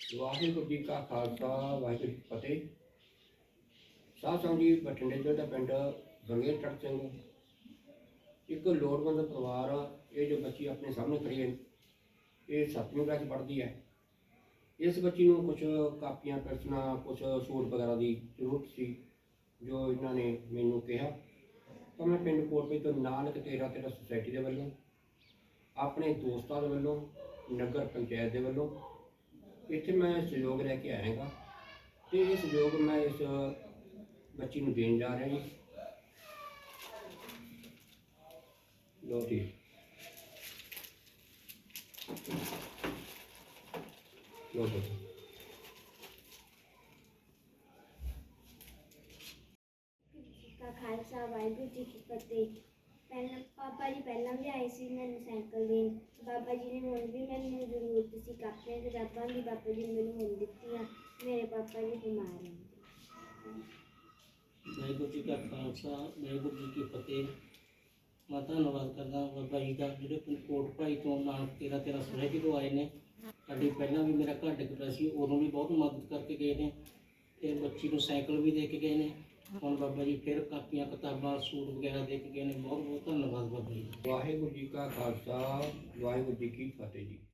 ਵਾਹਿਗੁਰੂ ਜੀ ਕਾ ਖਾਲਸਾ, ਵਾਹਿਗੁਰੂ ਜੀ ਫਤਿਹ। ਸਾਧ ਸੰਗਤ ਜੀ, ਬਠਿੰਡੇ ਜ਼ਿਲ੍ਹੇ ਦਾ ਪਿੰਡ ਬੰਗੇਰ ਟੜ ਸਿੰਘ ਇੱਕ ਲੋੜਵੰਦ ਪਰਿਵਾਰ ਆ, ਇਹ ਜੋ ਬੱਚੀ ਆਪਣੇ ਸਾਹਮਣੇ ਖੜੀ ਹੈ, ਇਹ ਸੱਤਵੀਂ ਕਲਾਸ ਪੜ੍ਹਦੀ ਹੈ। ਇਸ ਬੱਚੀ ਨੂੰ ਕੁਝ ਕਾਪੀਆਂ, ਪੈਨਸਲਾਂ ਕੁਝ ਸੂਟ ਵਗੈਰਾ ਦੀ ਜ਼ਰੂਰਤ ਸੀ, ਜੋ ਇਹਨਾਂ ਨੇ ਮੈਨੂੰ ਕਿਹਾ। ਤਾਂ ਮੈਂ ਪਿੰਡ ਕੋਟਪੇ ਤੋਂ ਨਾਨਕ ਤੇਰਾ ਤੇਰਾ ਸੁਸਾਇਟੀ ਦੇ ਵੱਲੋਂ, ਆਪਣੇ ਦੋਸਤਾਂ ਦੇ ਵੱਲੋਂ, ਨਗਰ ਪੰਚਾਇਤ ਦੇ ਵੱਲੋਂ ਇੱਥੇ ਮੈਂ ਸਹਿਯੋਗ ਲੈ ਕੇ ਆਇਆਗਾ ਤੇ ਇਹ ਸਹਿਯੋਗ ਮੈਂ ਇਸ ਬੱਚੀ ਨੂੰ ਦੇਣ ਜਾ ਰਿਹਾ ਜੀ। ਲੋ ਜੀ। ਲੋ ਜੀ। ਜੀ ਕਾ ਖਾਲਸਾ, ਵਾਹਿਗੁਰੂ ਜੀ ਕੀ ਫਤਿਹ। ਪਹਿਲਾਂ ਪਾਪਾ ਜੀ ਪਹਿਲਾਂ ਵੀ ਆਏ ਸੀ ਮੈਨੂੰ ਸਾਈਕਲ ਦੇਣ। ਬਾਬਾ ਜੀ ਨੇ ਹੁਣ ਵੀ ਮੈਨੂੰ ਜ਼ਰੂਰਤ ਸੀ ਕਾਪੀਆਂ ਕਿਤਾਬਾਂ ਦੀ। ਬਾਬਾ ਜੀ ਨੇ ਮੈਨੂੰ ਹੁਣ ਦਿੱਤੀਆਂ। ਮੇਰੇ ਪਾਪਾ ਜੀ ਬਿਮਾਰ ਹਨ ਵਾਹਿਗੁਰੂ ਜੀ ਕਾ ਖਾਲਸਾ, ਵਾਹਿਗੁਰੂ ਜੀ ਕੀ ਫਤਿਹ। ਮੈਂ ਧੰਨਵਾਦ ਕਰਦਾ ਬਾਬਾ ਜੀ ਦਾ, ਜਿਹੜੇ ਕੋਟ ਭਾਈ ਤੋਂ ਨਾਨਕ ਤੇਰਾ ਤੇਰਾ ਸੁਸਾਇਟੀ ਤੋਂ ਆਏ ਨੇ। ਸਾਡੀ ਪਹਿਲਾਂ ਵੀ ਮੇਰਾ ਘਰ ਡਿੱਗ ਪਿਆ ਸੀ, ਉਦੋਂ ਵੀ ਬਹੁਤ ਮਦਦ ਕਰਕੇ ਗਏ ਨੇ। ਤੇ ਬੱਚੀ ਨੂੰ ਸਾਈਕਲ ਵੀ ਦੇ ਕੇ ਗਏ ਨੇ। ਹੁਣ ਬਾਬਾ ਜੀ ਫਿਰ ਕਾਪੀਆਂ, ਕਿਤਾਬਾਂ, ਸੂਟ ਵਗੈਰਾ ਦੇ ਕੇ ਗਏ ਨੇ। ਬਹੁਤ ਬਹੁਤ ਧੰਨਵਾਦ ਬਾਬਾ ਜੀ। ਵਾਹਿਗੁਰੂ ਜੀ ਕਾ ਖਾਲਸਾ, ਵਾਹਿਗੁਰੂ ਜੀ ਕੀ ਫਤਿਹ ਜੀ।